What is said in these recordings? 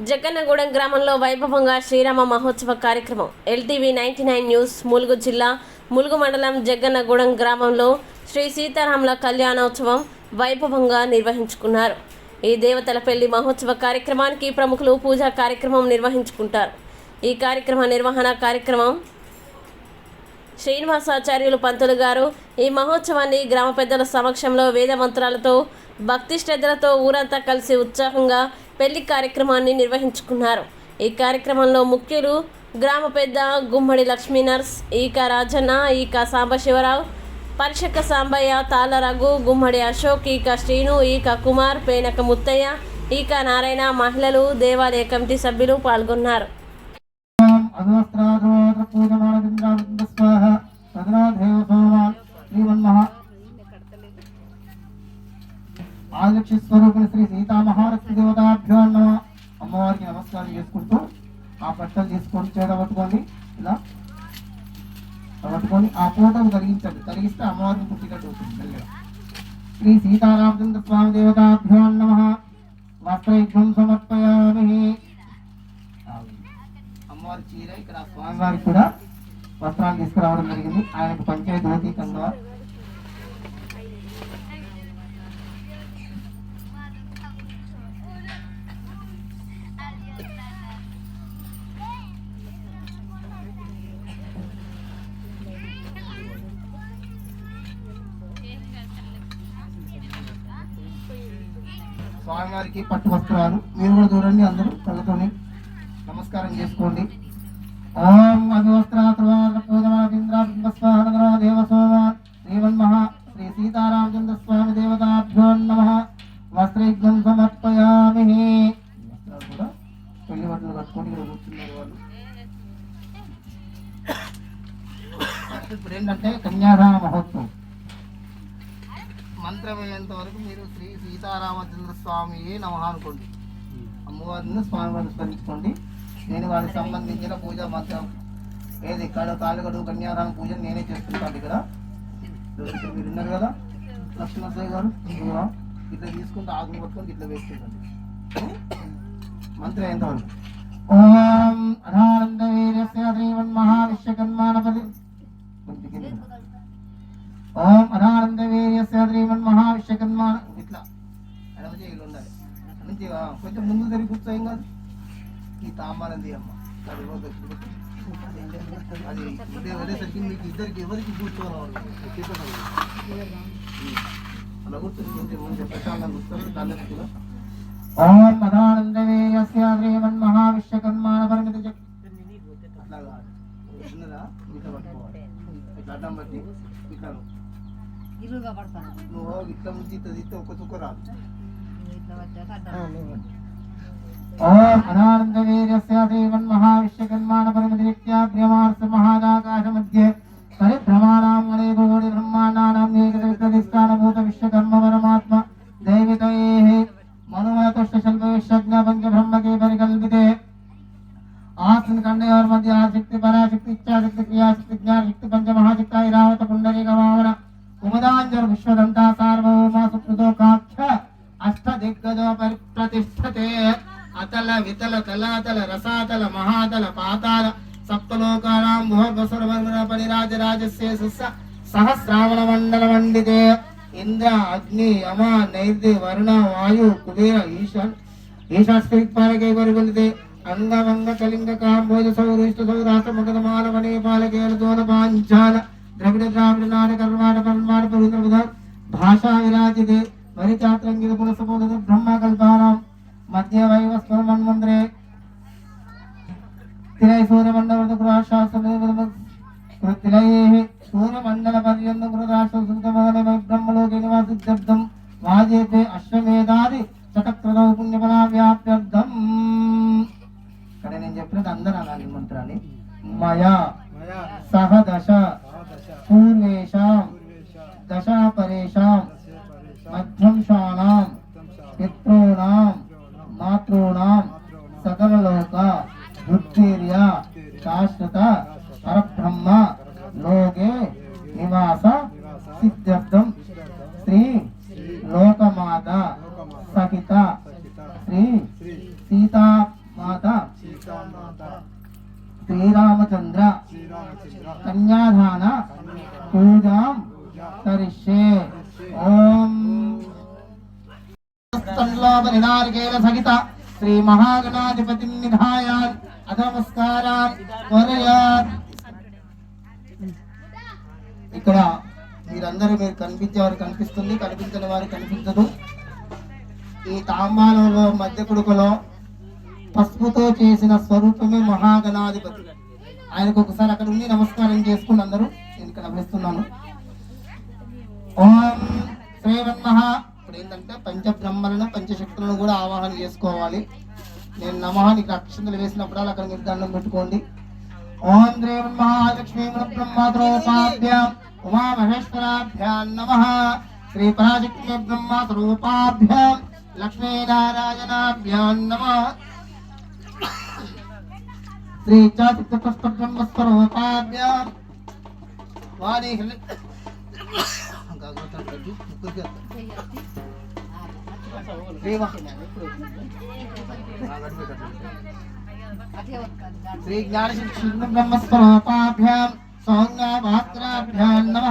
జగన్నగూడెం గ్రామంలో వైభవంగా శ్రీరామ మహోత్సవ కార్యక్రమం. LTV ninety nine news Mulugu జిల్లా ములుగు మండలం జగన్నగూడెం గ్రామంలో శ్రీ సీతారాముల కళ్యాణోత్సవం వైభవంగా నిర్వహించుకున్నారు. ఈ దేవతల పెళ్ళి మహోత్సవ కార్యక్రమానికి ప్రముఖులు పూజా కార్యక్రమం నిర్వహించుకుంటారు. ఈ కార్యక్రమ నిర్వహణ కార్యక్రమం శ్రీనివాసాచార్యులు పంతులు గారు ఈ మహోత్సవాన్ని గ్రామ పెద్దల సమక్షంలో వేద మంత్రాలతో భక్తి శ్రద్ధలతో ఊరంతా కలిసి ఉత్సాహంగా పెళ్ళి కార్యక్రమాన్ని నిర్వహించుకున్నారు. ఈ కార్యక్రమంలో ముఖ్యులు గ్రామ పెద్ద గుమ్మడి లక్ష్మీ నర్స్ ఈక రాజన్న ఈక సాంబశివరావు పరిషక సాంబయ్య తాళరఘు గుమ్మడి అశోక్ ఈక శ్రీను ఈక కుమార్ పేనక ముత్తయ్య ఈక నారాయణ మహిళలు దేవాలయ కమిటీ సభ్యులు పాల్గొన్నారు. స్వాహ శ్రీమన్మహ ఆదిలక్ష్మి స్వరూపుని శ్రీ సీతామహాలక్ష్మి దేవతాభ్యో నమ. అమ్మవారికి నమస్కారం చేసుకుంటూ ఆ బట్టలు తీసుకొని చేడబట్టుకోండి ఇలా పట్టుకొని ఆ ఫోటోను కలిగించండి కలిగిస్తే అమ్మవారిని పుట్టినట్టు అవుతుంది మెల్లగా. శ్రీ సీతారామచంద్ర స్వామి దేవతాభ్యో నమ. వస్త్రయుగ్మం సమర్పయామి. అమ్మవారి చీర ఇక్కడ స్వామివారికి కూడా వస్త్రాలు తీసుకురావడం జరిగింది. ఆయనకు పంచాయతీ ధోతి స్వామివారికి పట్టు వస్త్రాలు. మీరు కూడా చూడండి అందరూ కళ్ళతోని నమస్కారం చేసుకోండి. ఓం అభివస్త్రాత్రవాదపూజమాదింద్రాబింబస్వాహనగర దేవసోమ శ్రీమన్మహ శ్రీ సీతారామచంద్ర స్వామి దేవతాభ్యో నమ. వస్త్రయుగ్మం సమర్పయామి. వస్త్రాలు కూడా పెళ్ళి బట్టలు కట్టుకొని ఇక్కడ కూర్చున్నారు వాళ్ళు. ఇప్పుడు ఏంటంటే కన్యాదాన మహోత్సవం. మంత్రం అయ్యేంత వరకు మీరు శ్రీ సీతారామచంద్ర స్వామి నమ అనుకోండి. అమ్మవారిని స్వామివారిని స్మరించుకోండి. నేను వారికి సంబంధించిన పూజ మంత్రం ఏది ఇక్కడ కాలుగడు కన్యాదాన పూజ నేనే చేస్తుంటాను ఇక్కడ. మీరు ఉన్నారు కదా లక్ష్మణసాయి గారు ఇట్లా తీసుకుంటే ఆకులు పట్టుకొని ఇట్లా వేస్తుంటండి మంత్రం ఎంతవరకు ఓం అనానంద చేయిలు ఉండాలి నుంచి ఆ, కొంచెం ముందు తిరిగి కూర్చోయం కాదు. ఈ తాంబాలంది అమ్మ అది. అది ఇదే వెళ్ళేసరికి మీకు ఇద్దరికి ఎవరికి కూర్చోవాలి అలా కూర్చొని కొంచెం కొంచెం ప్రశాంతంగా కూర్చొని దాన్ని కూడా ఓం అనానంద వీర్యస్య శ్రీమన్ మహావిశ్వకర్మాణ పరిమిత చక్ర అట్లా కాదు. ఉన్నదా ఇట్లా పట్టుకోవాలి. ఇట్లా అడ్డం బట్టి ఇట్లా. ఇరుగా పడతాను. నువ్వు ఇట్లా ముంచి ఇట్లా తీస్తే ఒక్క చుక్క రాదు. ఓం అనానంద వీర్యస్య శ్రీమన్ మహావిశ్వకర్మాణ పరిమితిత్యాభ్యమార్స అతల వితల తలాతల రసాతల మహాతల పాతాల సప్తలోకానాం భూర్భసురవర్మణ పరిరాజ రాజస్య సహస్రావణ మండల మండితే ఇంద్ర అగ్ని యమ నైర్ది వరుణ వాయు కుబేర ఈశాన్ ఈశాస్త్రిక్పాలకే పరిగలితే అంగమంగ కళింగ కాంబోజ సౌరిష్ట సౌరాష్ట్ర మగధమాల మాలవనే నివాసిత్యర్థం వాజేతే అశ్వమేధాది చటక్రదౌ పుణ్యఫలా వ్యాప్యర్థం ఇక్కడ నేను చెప్పినది అందరూ అనాలి ఈ మంత్రాన్ని మయా. సహ దశ పూర్వేషాం దశాపరేషాం మధ్యంశానాం పితॄణాం మాతॄణాం సకలలోక బుద్ధిర్య శాశ్వత పరబ్రహ్మ లోకే నివాస సిద్ధ్యర్థం శ్రీ లోకమాత సహిత శ్రీ సీతా శ్రీరామచంద్ర కన్యాదాన పూజాం కరిష్యే ఓం. నినారికేల సహిత శ్రీ మహాగణాధిపతి నిధాయాన్ అధమస్కారాన్ వరయాన్ ఇక్కడ మీరందరూ మీరు కనిపించేవారు కనిపిస్తుంది కనిపించని వారు కనిపించదు. ఈ తాంబాలలో మధ్య కొడుకులో పసుపుతో చేసిన స్వరూపమే మహాగణాధిపతి. ఆయనకు ఒకసారి అక్కడ ఉండి నమస్కారం చేసుకుని అందరూ నేను ఇక్కడ వేస్తున్నాను ఓం శ్రీవన్మహ ఇప్పుడు ఏంటంటే పంచబ్రహ్మలను పంచశక్తులను కూడా ఆవాహన చేసుకోవాలి. నేను నమహ నీకు అక్షంతలు వేసినప్పుడు అక్కడ మీరు దండం పెట్టుకోండి. ఓం శ్రీవన్మహాలక్ష్మీ బ్రహ్మద్రోపాభ్యాం ఉమా మహేశ్వరాభ్యాం నమ. శ్రీ పరాశక్తి బ్రహ్మస్వరూపాభ్యాం లక్ష్మీనారాయణాభ్యాం నమ. శ్రీ చాతిత్య బ్రహ్మస్వరూపాభ్యాం వాణి హృ- శ్రీమ- అదే వస్తుంది శ్రీ జ్ఞానశిక్షణ బ్రహ్మస్వరూపాభ్యాం సౌమ్యాభాత్రాభ్యాం నమ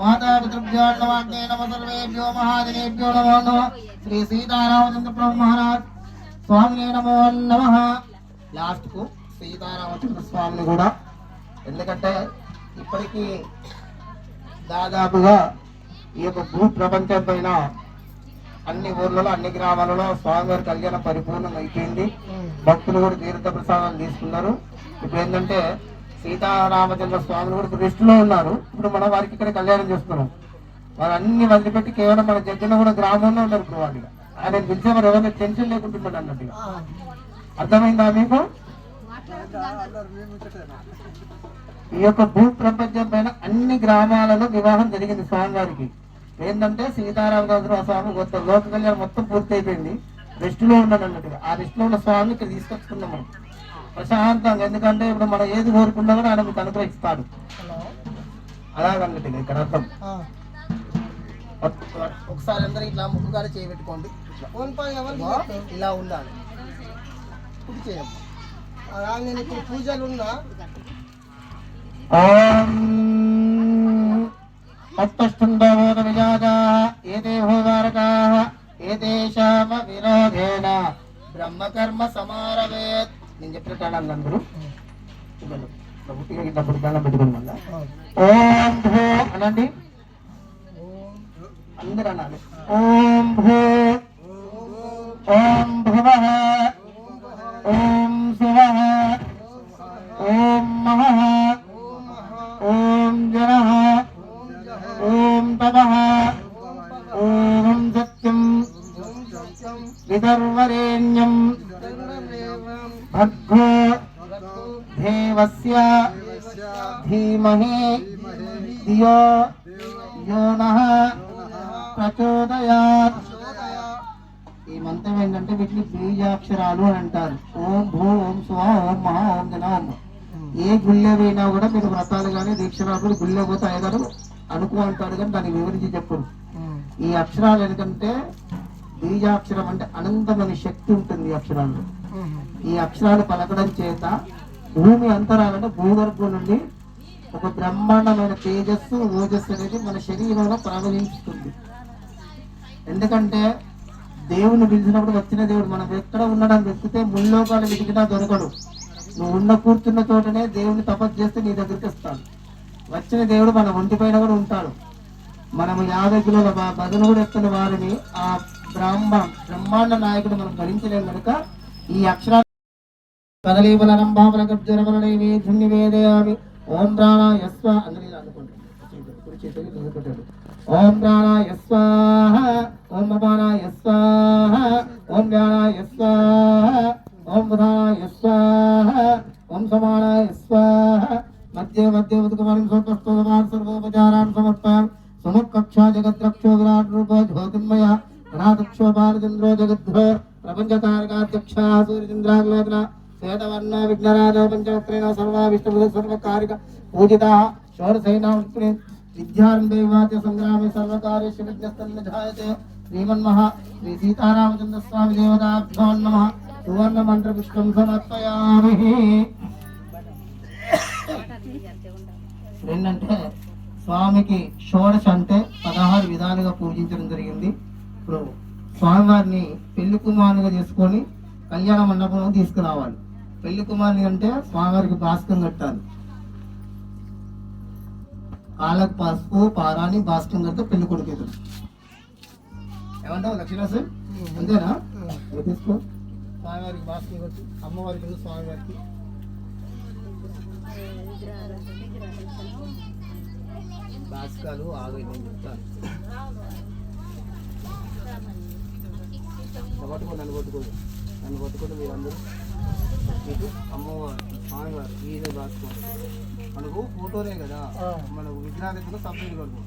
మాతాపితృభ్యో నమాగ్నే నమ సర్వేభ్యో మహాజనేభ్యో నమో నమ శ్రీ సీతారామచంద్ర ప్రభు మహారాజ్ స్వామినే నమో నమ లాస్ట్కు సీతారామచంద్ర స్వామిని కూడా. ఎందుకంటే ఇప్పటికీ దాదాపుగా ఈ యొక్క భూ ప్రపంచం పైన అన్ని ఊర్లలో అన్ని గ్రామాలలో స్వామివారి కళ్యాణం పరిపూర్ణం అయిపోయింది. భక్తులు కూడా తీర్థ ప్రసాదాలు తీసుకున్నారు. ఇప్పుడు ఏంటంటే సీతారామచంద్ర స్వాములు కూడా దృష్టిలో ఉన్నారు. ఇప్పుడు మనం వారికి ఇక్కడ కళ్యాణం చేస్తున్నాం. వారు అన్ని వదిలిపెట్టి కేవలం మన జడ్జిలో కూడా గ్రామంలో ఉన్నారు ఇప్పుడు వాళ్ళు ఆయన పిలిచే మరి ఎవరైనా టెన్షన్ లేకుంటున్నాడు అన్నట్టుగా అర్థమైందా మీకు? ఈ యొక్క భూ ప్రపంచం పైన అన్ని గ్రామాలలో వివాహం జరిగింది స్వామివారికి. ఏంటంటే సీతారామచంద్ర స్వామి కొత్త లోక కళ్యాణం మొత్తం పూర్తి అయిపోయింది రెస్ట్లో ఉన్నాడు అన్నట్టుగా. ఆ రెస్ట్లో ఉన్న స్వామిని ఇక్కడ తీసుకొచ్చుకున్నాం మనం. ప్రశాంతంగా. ఎందుకంటే ఇప్పుడు మనం ఏది కోరుకున్నా కూడా ఆయన మీకు అనుగ్రహిస్తాడు. అలాగన్నట్టుగా ఇక్కడ అర్థం. ఒక్- ఒకసారి అందరూ ఇట్లా కాడ చేయబెట్టుకోండి. ఇలా ఉండాలి. చేయమ్మా నేను ఇప్పుడు పూజలు ఉన్నా. ఓం అష్టండవోద విజాగా విరోధేన. బ్రహ్మకర్మ సమారవేత్. నేను చెప్పినట్టు అందరూ ఓం భూ అనండి. అందరూ అనాలి. ఓం భూ. ఓం భర్గో దేవస్య. ధీమహి. ధియో యో నః ప్రచోదయాత్. ఈ మంత్రం ఏంటంటే వీటిని బీజాక్షరాలు అని అంటారు. ఓం భూ ఓం స్వ ఓం మహా ఓం జన. ఓం ఏ గుళ్ళె పోయినా కూడా మీరు వ్రతాలు కానీ దీక్షరాలు గుళ్ళె పోతే అయ్యగారు అనుకో అంటారు కానీ దాన్ని వివరించి చెప్పరు ఈ అక్షరాలు ఎందుకంటే బీజాక్షరం అంటే అనంతమైన శక్తి ఉంటుంది ఈ అక్షరాల్లో. ఈ అక్షరాలు పలకడం చేత భూమి అంతరాలంటే భూగర్భం నుండి ఒక బ్రహ్మాండమైన తేజస్సు ఓజస్సు అనేది మన శరీరంలో ప్రవహిస్తుంది. ఎందుకంటే దేవుని పిలిచినప్పుడు వచ్చిన దేవుడు మనం ఎక్కడ ఉన్నాడని వెతికితే ముల్లోకాలు వెతికినా దొరకడు. నువ్వు ఉన్న కూర్చున్న చోటనే దేవుని తపస్సు చేస్తే నీ దగ్గరికి వస్తాడు. వచ్చిన దేవుడు మన ఒంటిపైన కూడా ఉంటాడు. మనము యాభై కిలోల బదులు కూడా ఎత్తున్న వారిని ఆ బ్రహ్మ బ్రహ్మాండ నాయకుడు మనం భరించలేము కనుక ఈ అక్షరాలు కదలీబలనం భావన గర్జనమలనేవి ధున్నివేదయామి ఓం ప్రాణాయ స్వ అందరూ ఇలా ఓం ప్రాణాయ స్వాహ ఓం అపానాయ స్వాహ ఓం వ్యానాయ స్వాహ ఓం బుధానాయ స్వాహ ఓం సమానాయ మధ్య మధ్య ఉదకమరం సర్వోపచారాన్ జగద్రక్షో విరాట్ రూప జ్యోతిర్మయ గణాధ్యక్షో బాలచంద్రో జగద్భో ప్రపంచతారకాధ్యక్ష సూర్యచంద్రాగ్లోచన శ్వేతవర్ణ విఘ్నరాజ పంచవక్రేణ సర్వా విష్ణు సర్వకారిక పూజిత షోడశైనా విద్యారంభే వాచ సంగ్రామే సర్వకార్యేషు విఘ్నస్తన్న జాయతే. శ్రీమన్మహ శ్రీ సీతారామచంద్రస్వామి దేవతాభ్యో నమ. సువర్ణ మంత్ర పుష్పం సమర్పయామి. రెండంటే స్వామికి షోడశ అంటే పదహారు విధాలుగా పూజించడం జరిగింది. ఇప్పుడు స్వామివారిని పెళ్ళి కుమారునిగా చేసుకొని కళ్యాణ మండపంలో తీసుకురావాలి. పెళ్ళి కుమారుని అంటే స్వామివారికి భాస్కం కట్టాలి. కాళ్ళకు పసుపు పారాని భాస్కం కడితే పెళ్ళి కొడుకు ఎదురు ఏమంటావు లక్ష్మీరాజు? అంతేనా? తీసుకో. స్వామివారికి భాస్కం కొట్టి అమ్మవారికి స్వామివారికి? భాస్కాలు ఆగి నేను చెప్తాను పట్టుకో నన్ను పట్టుకోదు నన్ను పట్టుకోదు మీరందరూ మీకు అమ్మవారు స్వామివారు ఈయన భాస్కర్ మనకు ఫోటోనే కదా. మనకు విగ్రహాలు సపరేట్ కడుపు